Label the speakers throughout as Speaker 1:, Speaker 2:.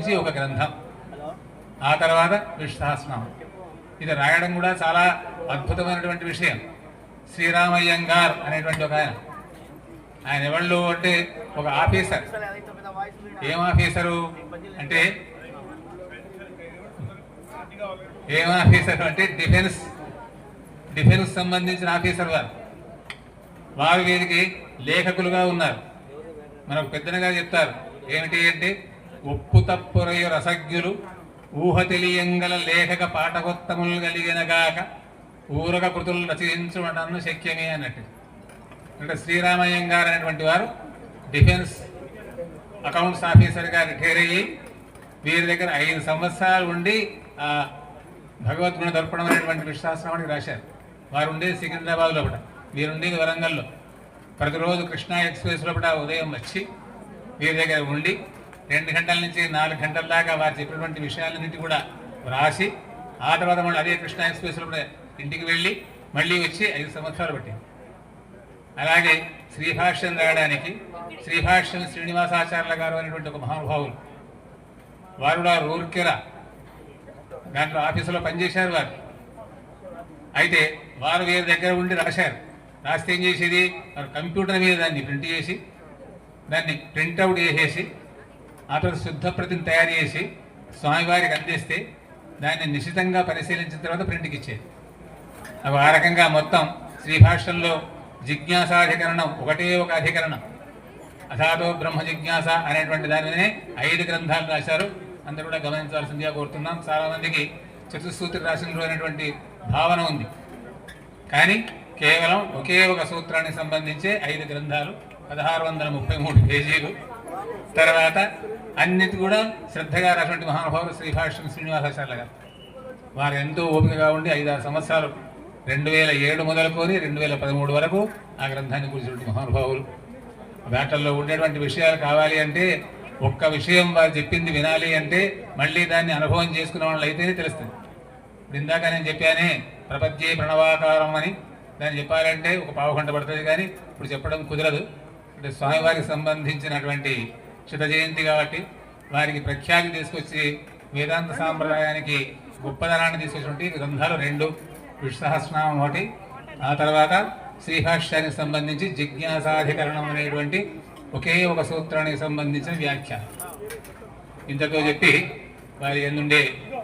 Speaker 1: నుంచి ఒక గ్రంథం. ఆ తర్వాత విశ్వాసనామం ఇది రాయడం కూడా చాలా అద్భుతమైనటువంటి విషయం. శ్రీరామయ్యంగార్ అనేటువంటి ఒక ఆయన. ఆయన ఎవళ్ళు అంటే ఒక ఆఫీసర్. ఏం ఆఫీసరు? అంటే ఏం ఆఫీసర్ అంటే డిఫెన్స్. డిఫెన్స్ సంబంధించిన ఆఫీసర్ వారు. వారు వీరికి లేఖకులుగా ఉన్నారు. మనకు పెద్దనగా చెప్తారు. ఏమిటి అంటే ఒప్పు తప్పురయు రసజ్ఞులు ఊహ తెలియంగల లేఖక పాఠకోత్తములు కలిగిన గాక ఊరక కృతులు రచించడం శక్యమే అన్నట్టు. అంటే శ్రీరామయ్యం గారు అనేటువంటి వారు డిఫెన్స్ అకౌంట్స్ ఆఫీసర్గా రిటైర్ అయ్యి వీరి దగ్గర ఐదు సంవత్సరాలు ఉండి ఆ భగవద్గుణ దర్పణం అనేటువంటి విశ్వాసనామానికి రాశారు. వారు ఉండేది సికింద్రాబాద్ లోపల వీరుండేది వరంగల్లో ప్రతిరోజు కృష్ణా ఎక్స్ప్రెస్ లోపల ఉదయం వచ్చి వీరి దగ్గర ఉండి రెండు గంటల నుంచి నాలుగు గంటల దాకా వారు చెప్పినటువంటి విషయాలన్నింటి కూడా రాసి ఆ తర్వాత మళ్ళీ అదే కృష్ణా ఎక్స్ప్రెస్లో కూడా ఇంటికి వెళ్ళి మళ్ళీ వచ్చి ఐదు సంవత్సరాలు పట్టింది. అలాగే శ్రీభాష్యం రాయడానికి శ్రీభాష్యం శ్రీనివాసాచార్యుల గారు అనేటువంటి ఒక మహానుభావులు. వారు కూడా రూర్కెరా దాంట్లో ఆఫీసులో పనిచేశారు వారు. అయితే వారు వేరే దగ్గర ఉండి రాశారు. రాస్తే ఏం చేసేది? వారు కంప్యూటర్ మీద దాన్ని ప్రింట్ చేసి దాన్ని ప్రింట్అవుట్ చేసేసి ఆ తర్వాత శుద్ధప్రతిని తయారు చేసి స్వామివారికి అందిస్తే దాన్ని నిశితంగా పరిశీలించిన తర్వాత ప్రింట్కి ఇచ్చేది. అవి ఆ రకంగా మొత్తం శ్రీభాష్యంలో జిజ్ఞాసాధికరణం ఒకటే ఒక అధికరణం. అథాతో బ్రహ్మ జిజ్ఞాస అనేటువంటి దానినే ఐదు గ్రంథాలు రాశారు. అందరూ కూడా గమనించాల్సిందిగా కోరుతున్నాం. చాలామందికి మందికి చతుస్సూత్రి అనేటువంటి భావన ఉంది. కానీ కేవలం ఒకే ఒక సూత్రానికి సంబంధించే ఐదు గ్రంథాలు పదహారు వందల ముప్పై మూడు పేజీలు. తర్వాత అన్నిటి కూడా శ్రద్ధగా రాసినటువంటి మహానుభావులు శ్రీభాష్యం శ్రీనివాసాచార్య గారు. వారు ఎంతో ఓపికగా ఉండి ఐదారు సంవత్సరాలు రెండు వేల ఏడు మొదలుకొని రెండు వేల పదమూడు వరకు ఆ గ్రంథాన్ని కూర్చున్నటువంటి మహానుభావులు. వేటల్లో ఉండేటువంటి విషయాలు కావాలి అంటే ఒక్క విషయం వారు చెప్పింది వినాలి అంటే మళ్ళీ దాన్ని అనుభవం చేసుకున్న వాళ్ళు అయితేనే తెలుస్తుంది ఇందాక నేను చెప్పానే ప్రపంచే ప్రణవాకారం అని దాన్ని చెప్పాలంటే ఒక పావు గంట పడుతుంది కానీ ఇప్పుడు చెప్పడం కుదరదు. అంటే స్వామివారికి సంబంధించినటువంటి శత జయంతి కాబట్టి వారికి ప్రఖ్యాతి తీసుకొచ్చి వేదాంత సాంప్రదాయానికి గొప్పదనాన్ని తీసుకొచ్చినటువంటి గ్రంథాలు రెండు విశ్వసహస్రనామం ఒకటి ఆ తర్వాత శ్రీభాష్యానికి సంబంధించి జిజ్ఞాసాధికరణం అనేటువంటి ఒకే ఒక సూత్రానికి సంబంధించిన వ్యాఖ్యానం. ఇంతతో చెప్పి వారి ఎందుండే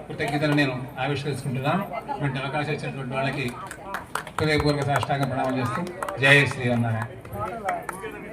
Speaker 1: కృతజ్ఞతను నేను ఆవిష్కరించుకుంటున్నాను. ఇటువంటి అవకాశం ఇచ్చినటువంటి వాళ్ళకి హృదయపూర్వక సాష్టాంగ ప్రణామం చేస్తూ జయ శ్రీ